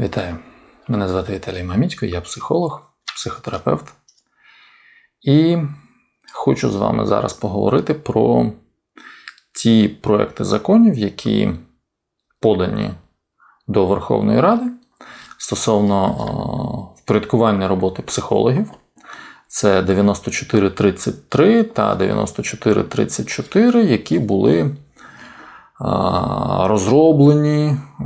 Вітаю! Мене звати Віталій Мамітько, я психолог, психотерапевт. І хочу з вами зараз поговорити про ті проекти законів, які подані до Верховної Ради стосовно е, впорядкування роботи психологів. Це 9433 та 9434, які були е, розроблені е,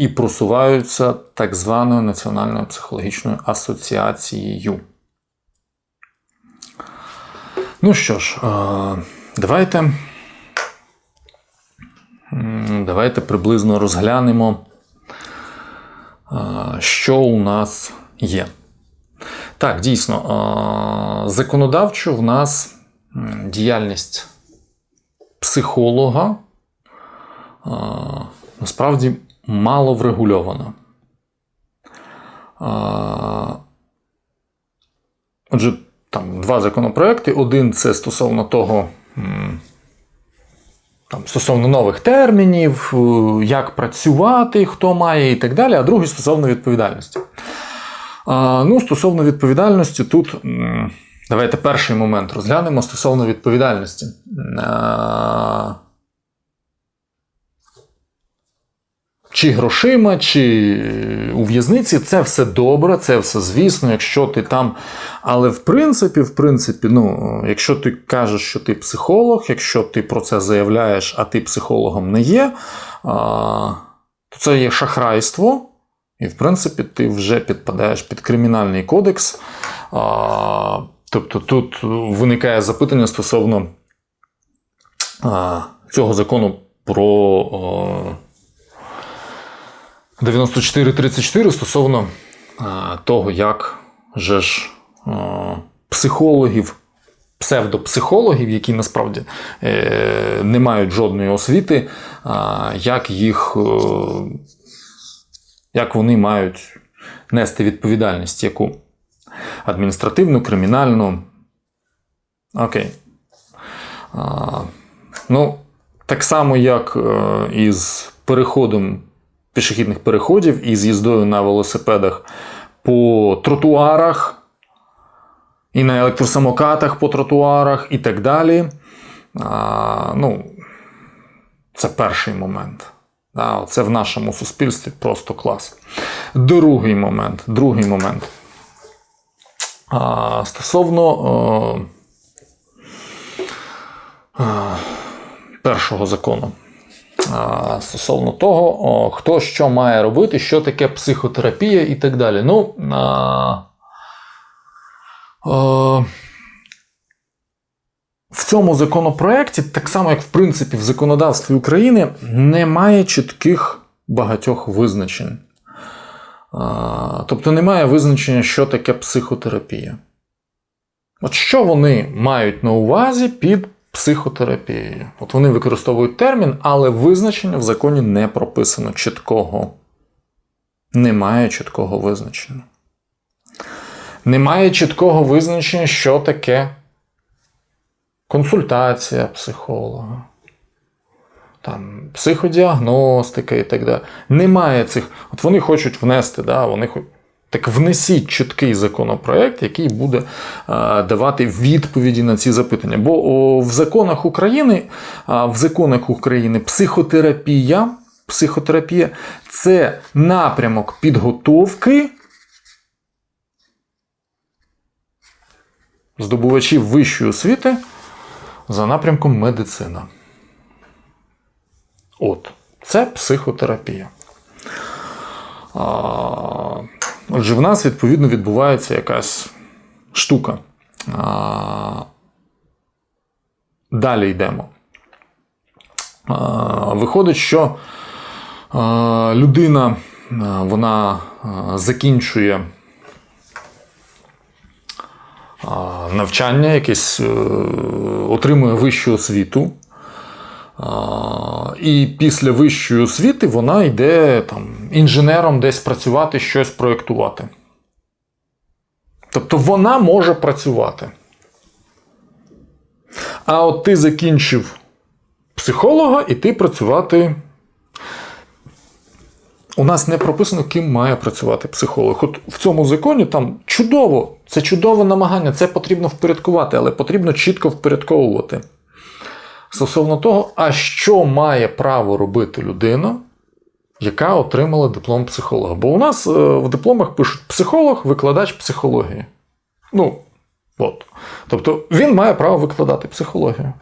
і просуваються так званою Національною психологічною асоціацією. Ну що ж, е, давайте, давайте приблизно розглянемо, е, що у нас є. Так, дійсно, е, законодавчо в нас діяльність психолога насправді мало врегульована. Е, Отже, там два законопроекти. Один це стосовно того, там, стосовно нових термінів, е, як працювати, хто має і так далі, а другий стосовно відповідальності. Ну, стосовно відповідальності, тут давайте перший момент розглянемо стосовно відповідальності. Чи грошима, чи у в'язниці, це все добре, це все звісно, якщо ти там. Але в принципі, в принципі, ну, якщо ти кажеш, що ти психолог, якщо ти про це заявляєш, а ти психологом не є, то це є шахрайство. І, в принципі, ти вже підпадаєш під кримінальний кодекс. Тобто тут виникає запитання стосовно цього закону про. А, 9434 стосовно того, як же ж психологів, псевдопсихологів, які насправді е, не мають жодної освіти, як їх, е, як вони мають нести відповідальність, яку адміністративну, кримінальну. Окей. Ну, так само, як е, із переходом пішохідних переходів і з їздою на велосипедах по тротуарах, і на електросамокатах по тротуарах, і так далі. А, ну, Це перший момент. Да, Це в нашому суспільстві просто клас. Другий момент. Другий момент. А, Стосовно а, а, першого закону стосовно того, хто що має робити, що таке психотерапія і так далі. Ну, в цьому законопроекті, так само, як в принципі в законодавстві України, немає чітких багатьох визначень. Тобто немає визначення, що таке психотерапія. От що вони мають на увазі під психотерапією. От вони використовують термін, але визначення в законі не прописано чіткого. Немає чіткого визначення. Немає чіткого визначення, що таке консультація психолога, там, психодіагностика і так далі. Немає цих. От вони хочуть внести, да, вони хочуть. Так внесіть чіткий законопроект, який буде е, давати відповіді на ці запитання. Бо в законах України, в законах України психотерапія, психотерапія це напрямок підготовки здобувачів вищої освіти за напрямком медицина. От, це психотерапія. А, Отже, в нас, відповідно, відбувається якась штука. Далі йдемо. Виходить, що людина вона закінчує навчання, якесь, е, отримує вищу освіту. І після вищої освіти вона йде там, інженером десь працювати, щось проєктувати. Тобто вона може працювати. А от ти закінчив психолога, і ти працювати у нас не прописано, ким має працювати психолог. От в цьому законі там чудово, це чудове намагання, це потрібно впорядкувати, але потрібно чітко впорядковувати. Стосовно того, а що має право робити людина, яка отримала диплом психолога. Бо у нас е, в дипломах пишуть психолог, викладач психології. Ну, от. Тобто він має право викладати психологію.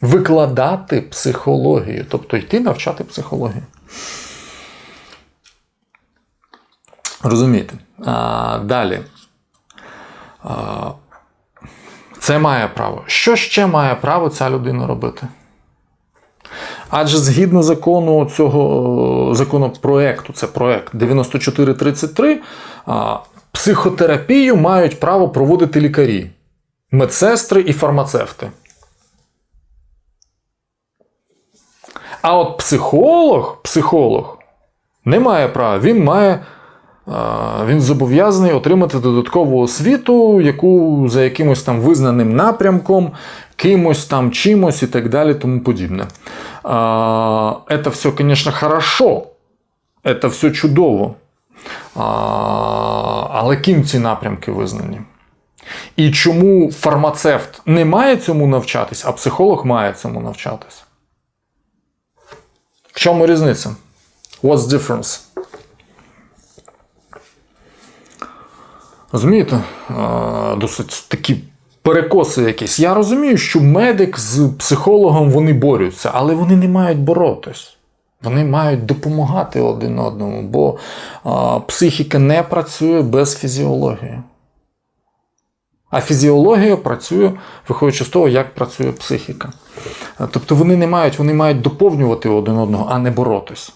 Викладати психологію, тобто йти навчати психологію. Розумієте? А, Далі. Це має право. Що ще має право ця людина робити? Адже згідно закону цього законопроекту, це проект 9433, психотерапію мають право проводити лікарі, медсестри і фармацевти. А от психолог, психолог не має права, він має. Він зобов'язаний отримати додаткову освіту, яку за якимось там визнаним напрямком, кимось там чимось і так далі, тому подібне. Это все, конечно, хорошо, це все чудово. Але ким ці напрямки визнані? І чому фармацевт не має цьому навчатись, а психолог має цьому навчатись? В чому різниця? What's difference? Розумієте? Досить такі перекоси якісь. Я розумію, що медик з психологом вони борються, але вони не мають боротись. Вони мають допомагати один одному, бо психіка не працює без фізіології. А фізіологія працює, виходячи з того, як працює психіка. Тобто вони не мають, вони мають доповнювати один одного, а не боротись.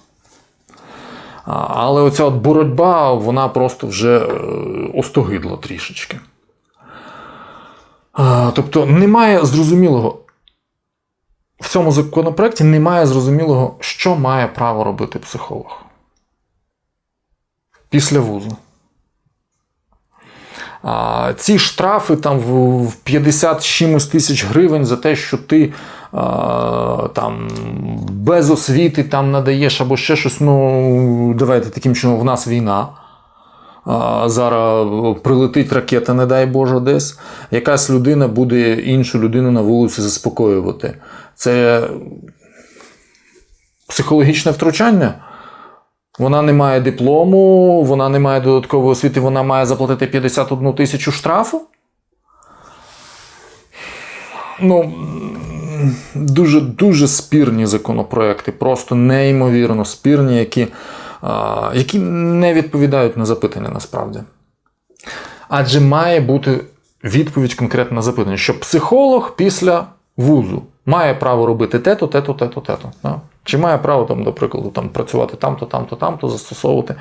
Але оця от боротьба, вона просто вже е, остогидла трішечки. Тобто немає зрозумілого. В цьому законопроекті немає зрозумілого, що має право робити психолог після вузу. А, Ці штрафи там в в 50 з чимось тисяч гривень за те, що ти там без освіти там надаєш або ще щось. Ну, давайте таким чином, в нас війна. Зараз прилетить ракета, не дай Боже, десь. Якась людина буде іншу людину на вулиці заспокоювати. Це психологічне втручання. Вона не має диплому, вона не має додаткової освіти, вона має заплатити 51 тисячу штрафу. Ну, дуже дуже спірні законопроекти, просто неймовірно спірні, які, які не відповідають на запитання насправді. Адже має бути відповідь конкретно на запитання, що психолог після вузу має право робити те-то, те-то, те-то, те-то. Чи має право, там, до прикладу, там, працювати там-то, там-то, там-то, застосовувати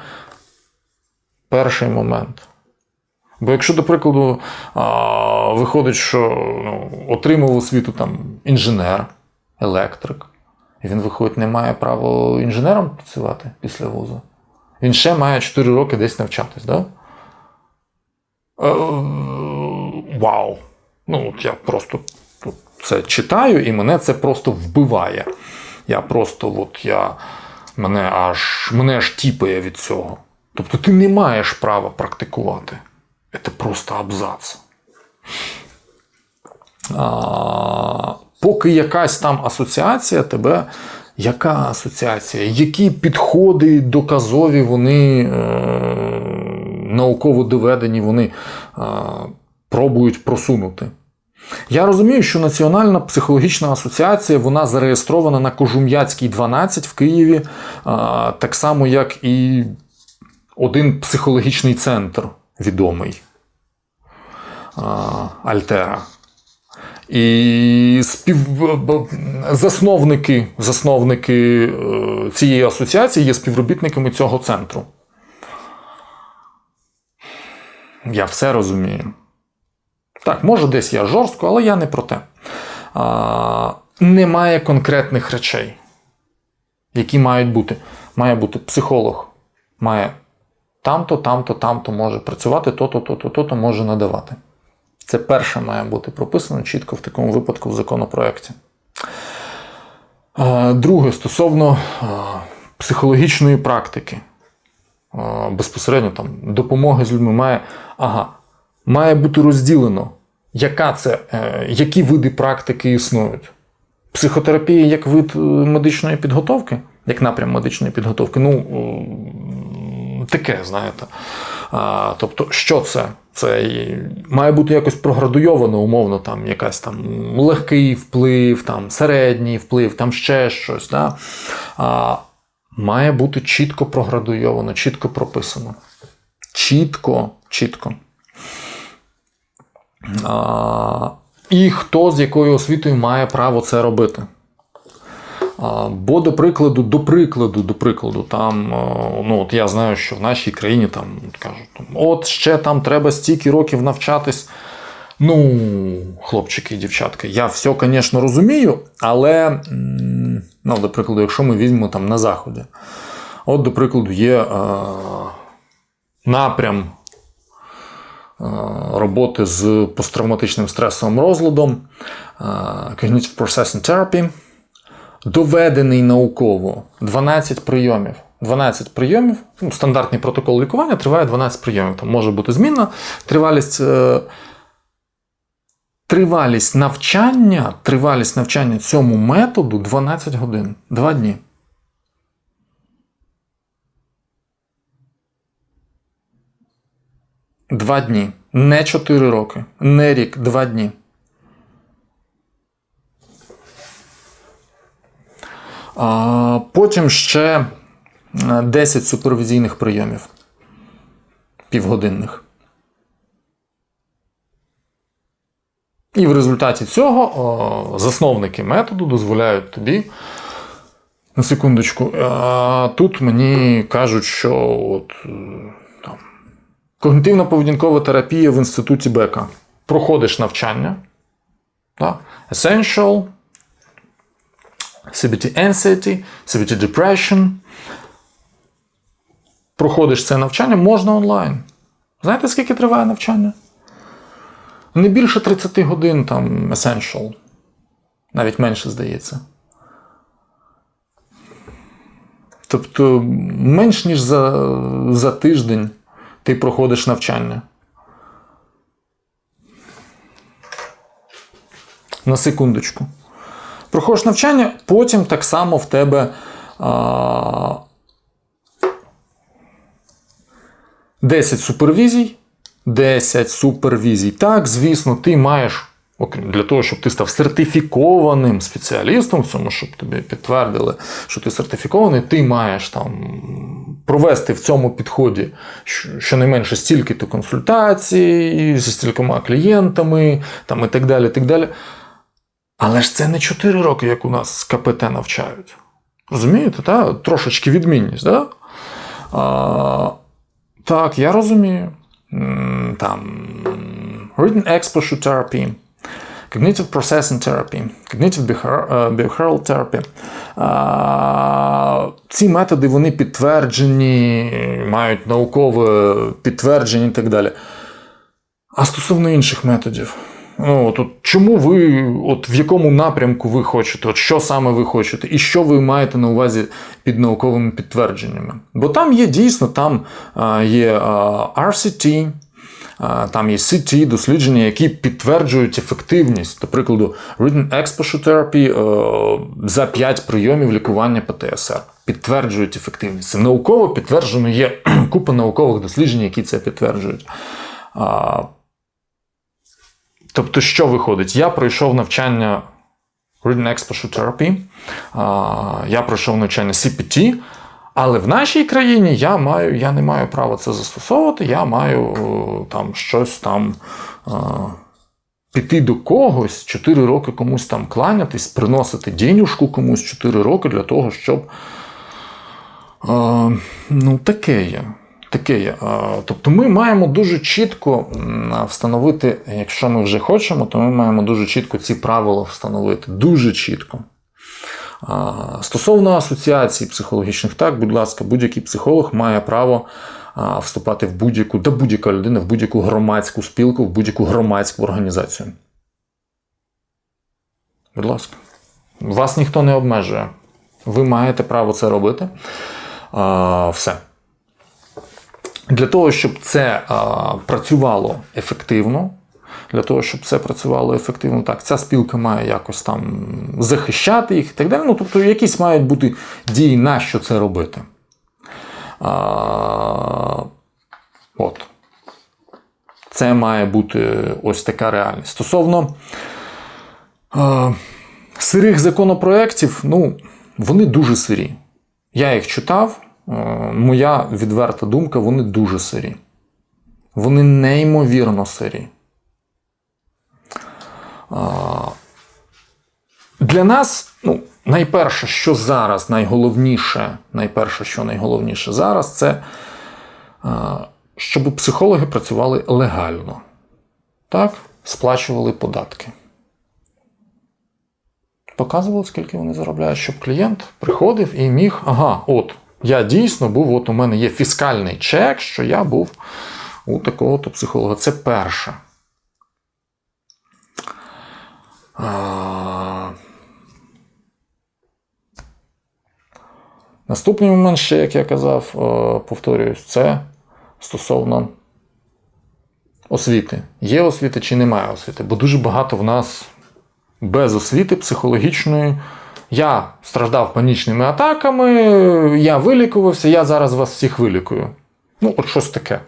перший момент. Бо якщо, до прикладу, виходить, що ну, отримав освіту там інженер, електрик, і він виходить, не має права інженером працювати після вузу, він ще має 4 роки десь навчатись, да? Е, Вау! Ну, от я просто це читаю, і мене це просто вбиває. Я просто, от я, мене аж мене аж тіпає від цього. Тобто ти не маєш права практикувати. Це просто абзац. А, Поки якась там асоціація тебе. Яка асоціація? Які підходи доказові вони е, науково доведені, вони е, пробують просунути? Я розумію, що Національна психологічна асоціація вона зареєстрована на Кожум'яцькій 12 в Києві, так само, як і один психологічний центр відомий Альтера. І спів... засновники, засновники е, цієї асоціації є співробітниками цього центру. Я все розумію. Так, може, десь я жорстко, але я не про те. А, Немає конкретних речей, які мають бути. Має бути психолог, має там-то, там-то, там-то може працювати, то-то, то-то, то-то може надавати. Це перше має бути прописано чітко в такому випадку в законопроекті. Друге, стосовно психологічної практики, безпосередньо там допомоги з людьми має, ага, має бути розділено, яка це, е, які види практики існують. Психотерапія як вид е, медичної підготовки, як напрям медичної підготовки, ну е, таке, знаєте. Тобто, що це? Це має бути якось проградуйовано, умовно, там якась там легкий вплив, там середній вплив, там ще щось. Да? А, Має бути чітко проградуйовано, чітко прописано. Чітко, чітко. А, І хто з якою освітою має право це робити. А, Бо, до прикладу, до прикладу, до прикладу, там, ну от я знаю, що в нашій країні там кажуть, от ще там треба стільки років навчатись. Ну, хлопчики і дівчатки, я все, звісно, розумію, але, ну, до прикладу, якщо ми візьмемо там на Заході, от, до прикладу, є е, напрям роботи з посттравматичним стресовим розладом, е, Cognitive Processing Therapy, доведений науково 12 прийомів. 12 прийомів, ну, стандартний протокол лікування триває 12 прийомів. Там може бути змінна тривалість. Е, Тривалість навчання, тривалість навчання цьому методу 12 годин, 2 дні. Два дні. Не 4 роки. Не рік, 2 дні. А, Потім ще 10 супервізійних прийомів. Півгодинних. І в результаті цього о, засновники методу дозволяють тобі. На секундочку. А, тут мені кажуть, що от, е, там, когнітивно-поведінкова терапія в інституті Бека. Проходиш навчання. Да? Essential, CBT Anxiety, CBT Depression. Проходиш це навчання можна онлайн. Знаєте, скільки триває навчання? Не більше 30 годин там Essential. Навіть менше здається. Тобто менш ніж за, за тиждень ти проходиш навчання. На секундочку. Проходиш навчання, потім так само в тебе а, 10 супервізій. 10 супервізій. Так, звісно, ти маєш, для того, щоб ти став сертифікованим спеціалістом в цьому, щоб тобі підтвердили, що ти сертифікований, ти маєш там провести в цьому підході щонайменше стільки-то консультацій зі стількома клієнтами там, і так далі. так далі. Але ж це не 4 роки, як у нас КПТ навчають. Розумієте? Та? Трошечки відмінність. Да? А, Так, я розумію там Written Exposure Therapy, Cognitive Processing Therapy, Cognitive Behavioral Therapy. Ці методи вони підтверджені, мають наукове підтвердження і так далі. А стосовно інших методів. Ну, от, Чому ви, от в якому напрямку ви хочете, от що саме ви хочете, і що ви маєте на увазі під науковими підтвердженнями? Бо там є дійсно там а, є RCT, там є CT, дослідження, які підтверджують ефективність, до прикладу, Written Exposure Therapy за 5 прийомів лікування ПТСР. Підтверджують ефективність. Це науково підтверджено, є купа наукових досліджень, які це підтверджують. Тобто, що виходить? Я пройшов навчання Reading Exposure Therapy, я пройшов навчання CPT, але в нашій країні я маю, я не маю права це застосовувати, я маю там щось там піти до когось 4 роки комусь там кланятись, приносити денюжку комусь 4 роки для того, щоб. Ну, таке є. Таке є. Тобто ми маємо дуже чітко встановити, якщо ми вже хочемо, то ми маємо дуже чітко ці правила встановити. Дуже чітко. Стосовно асоціацій психологічних, так, будь ласка, будь-який психолог має право вступати в будь-яку, да будь-яка людина, в будь-яку громадську спілку, в будь-яку громадську організацію. Будь ласка. Вас ніхто не обмежує. Ви маєте право це робити. Все. Для того, щоб це працювало ефективно, для того, щоб це працювало ефективно, так, ця спілка має якось там захищати їх і так далі. Ну, тобто, якісь мають бути дії, на що це робити. А, от. Це має бути ось така реальність. Стосовно е, сирих законопроєктів, ну, вони дуже сирі. Я їх читав, моя відверта думка, вони дуже сирі. Вони неймовірно сирі. Для нас, ну, найперше, що зараз найголовніше, найперше, що найголовніше зараз, це. Щоб психологи працювали легально, так? сплачували податки. Показували, скільки вони заробляють, щоб клієнт приходив і міг, ага, от, я дійсно був, от у мене є фіскальний чек, що я був у такого-то психолога. Це перше. А... Наступний момент, ще, як я казав, повторююсь, це стосовно освіти. Є освіта чи немає освіти? Бо дуже багато в нас без освіти психологічної. Я страждав панічними атаками, я вилікувався, я зараз вас всіх вилікую. Ну, от щось таке.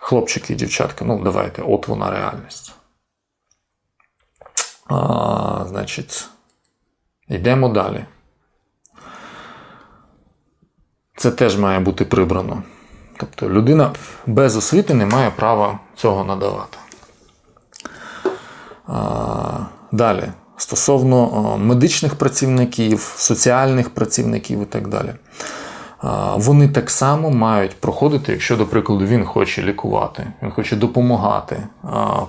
Хлопчики і дівчатки, ну, давайте, от вона реальність. А, Значить, йдемо далі. Це теж має бути прибрано. Тобто людина без освіти не має права цього надавати. А, Далі. Стосовно медичних працівників, соціальних працівників і так далі. Вони так само мають проходити, якщо, до прикладу, він хоче лікувати, він хоче допомагати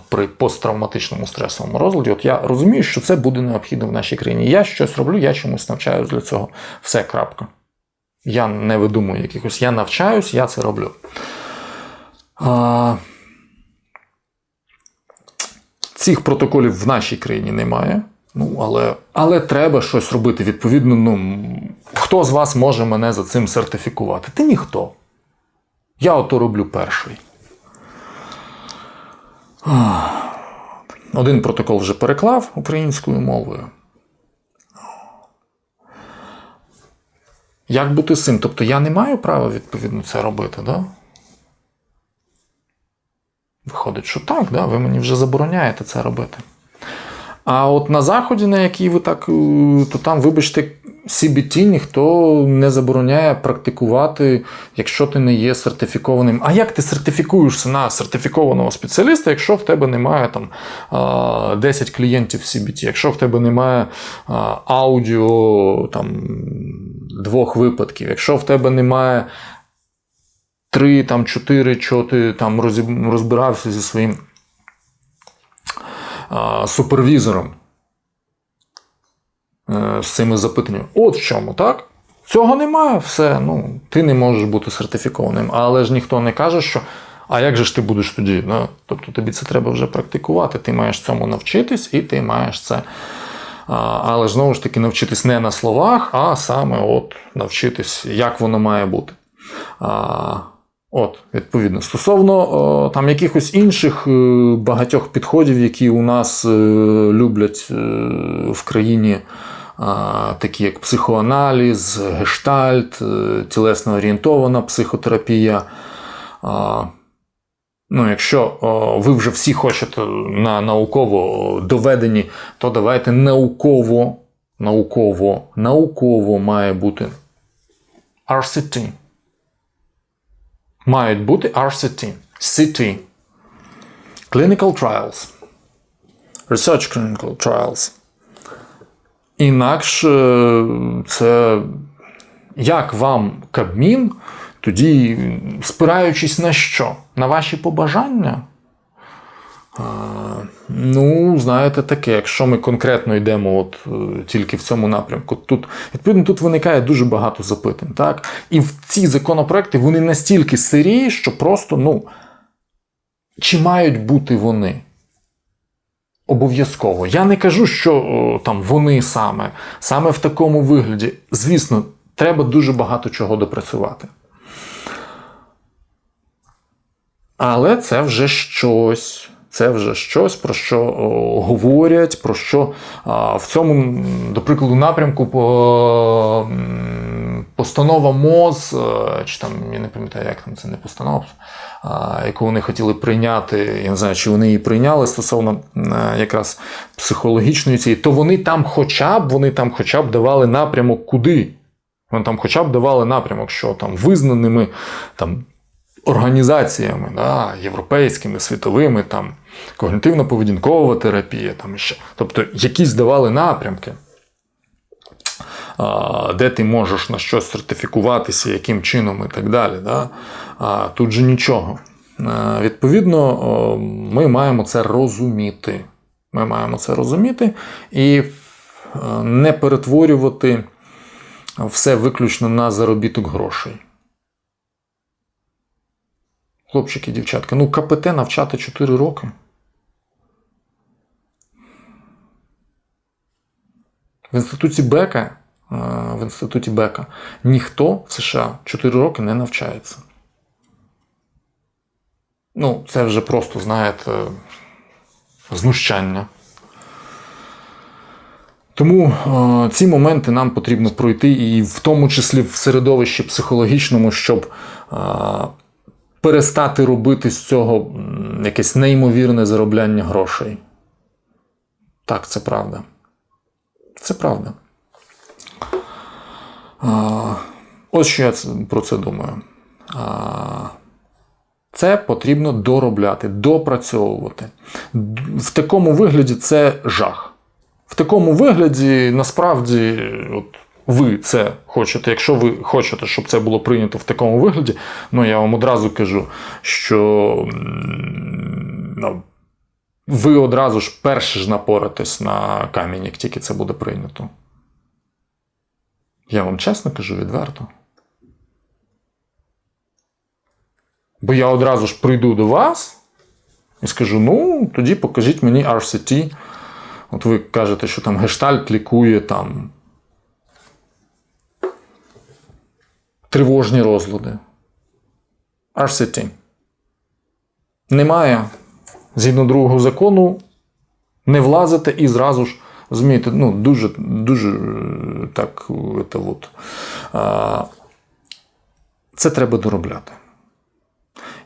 при посттравматичному стресовому розладі. От я розумію, що це буде необхідно в нашій країні. Я щось роблю, я чомусь навчаюся для цього. Все, крапка. Я не видумую якихось. Я навчаюсь, я це роблю. А, Цих протоколів в нашій країні немає. Ну, але але треба щось робити. Відповідно, ну, хто з вас може мене за цим сертифікувати? Ти ніхто. Я ото роблю перший. Один протокол вже переклав українською мовою. Як бути з цим? Тобто я не маю права відповідно це робити, да? Виходить, що так, да? ви мені вже забороняєте це робити. А от на Заході, на який ви так, е, то там, вибачте, CBT ніхто не забороняє практикувати, якщо ти не є сертифікованим. А як ти сертифікуєшся на сертифікованого спеціаліста, якщо в тебе немає там 10 клієнтів CBT, якщо в тебе немає аудіо там, двох випадків, якщо в тебе немає три, там, чотири, що ти там розбирався зі своїм супервізором е, з цими запитаннями. От в чому, так? Цього немає, все. ну, Ти не можеш бути сертифікованим. Але ж ніхто не каже, що. А як же ж ти будеш тоді? Ну, Тобто тобі це треба вже практикувати. Ти маєш цьому навчитись, і ти маєш це. Але ж знову ж таки навчитись не на словах, а саме от навчитись, як воно має бути. От, відповідно, стосовно о, там якихось інших е, багатьох підходів, які у нас е, люблять е, в країні, такі як психоаналіз, гештальт, тілесно орієнтована психотерапія. Ну, Якщо ви вже всі хочете на науково доведені, то давайте науково, науково, науково має бути RCT мають бути RCT, CT, Clinical Trials, Research Clinical Trials. Інакше це як вам Кабмін, тоді спираючись на що? На ваші побажання? Ну, знаєте, таке, якщо ми конкретно йдемо от е, тільки в цьому напрямку, тут відповідно тут виникає дуже багато запитань. так? І в ці законопроекти вони настільки сирі, що просто, ну, чи мають бути вони? Обов'язково. Я не кажу, що там вони саме, саме в такому вигляді. Звісно, треба дуже багато чого допрацювати. Але це вже щось. Це вже щось, про що о, говорять, про що а, в цьому, до прикладу, напрямку по, постанова МОЗ, е, чи там, я не пам'ятаю, як там це не постанова, а, яку вони хотіли прийняти, я не знаю, чи вони її прийняли стосовно е, якраз психологічної цієї, то вони там хоча б вони там хоча б давали напрямок куди. Вони там хоча б давали напрямок, що там визнаними там, організаціями, да, європейськими, світовими, там, когнітивно-поведінкова терапія, там ще. тобто якісь давали напрямки, де ти можеш на щось сертифікуватися, яким чином і так далі. Да? А тут же нічого. Відповідно, ми маємо це розуміти. Ми маємо це розуміти і е, не перетворювати все виключно на заробіток грошей. Хлопчики, дівчатка, ну КПТ навчати 4 роки. В інституті Бека, е, в інституті Бека ніхто в США 4 роки не навчається. Ну, це вже просто, знаєте, знущання. Тому е, ці моменти нам потрібно пройти, і в тому числі в середовищі психологічному, щоб е, перестати робити з цього якесь неймовірне заробляння грошей. Так, це правда. Це правда. А, ось що я про це думаю. А, це потрібно доробляти, допрацьовувати. В такому вигляді це жах. В такому вигляді, насправді, от ви це хочете. Якщо ви хочете, щоб це було прийнято в такому вигляді, ну я вам одразу кажу, що ну, ви одразу ж перші ж напоратесь на камінь, як тільки це буде прийнято. Я вам чесно кажу відверто. Бо я одразу ж прийду до вас і скажу: ну, тоді покажіть мені RCT. От ви кажете, що там гештальт лікує там тривожні розлади. RCT. Немає згідно другого закону, не влазите і зразу ж, розумієте, ну, дуже, дуже е, так, це от, а, це треба доробляти.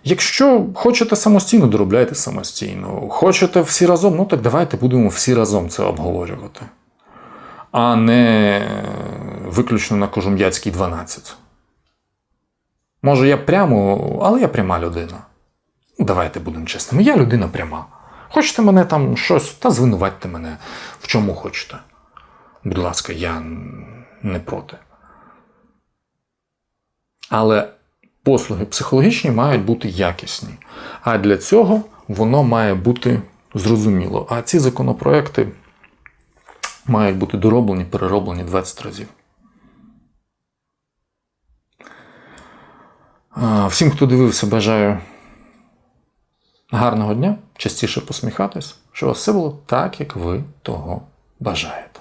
Якщо хочете самостійно, доробляйте самостійно. Хочете всі разом, ну так давайте будемо всі разом це обговорювати. А не виключно на Кожум'яцькій 12. Може, я прямо, але я пряма людина. Давайте будемо чесними. Я людина пряма. Хочете мене там щось, та звинуватьте мене в чому хочете. Будь ласка, я не проти. Але послуги психологічні мають бути якісні. А для цього воно має бути зрозуміло. А ці законопроекти мають бути дороблені, перероблені 20 разів. Всім, хто дивився, бажаю гарного дня, частіше посміхатись, щоб все було так, як ви того бажаєте.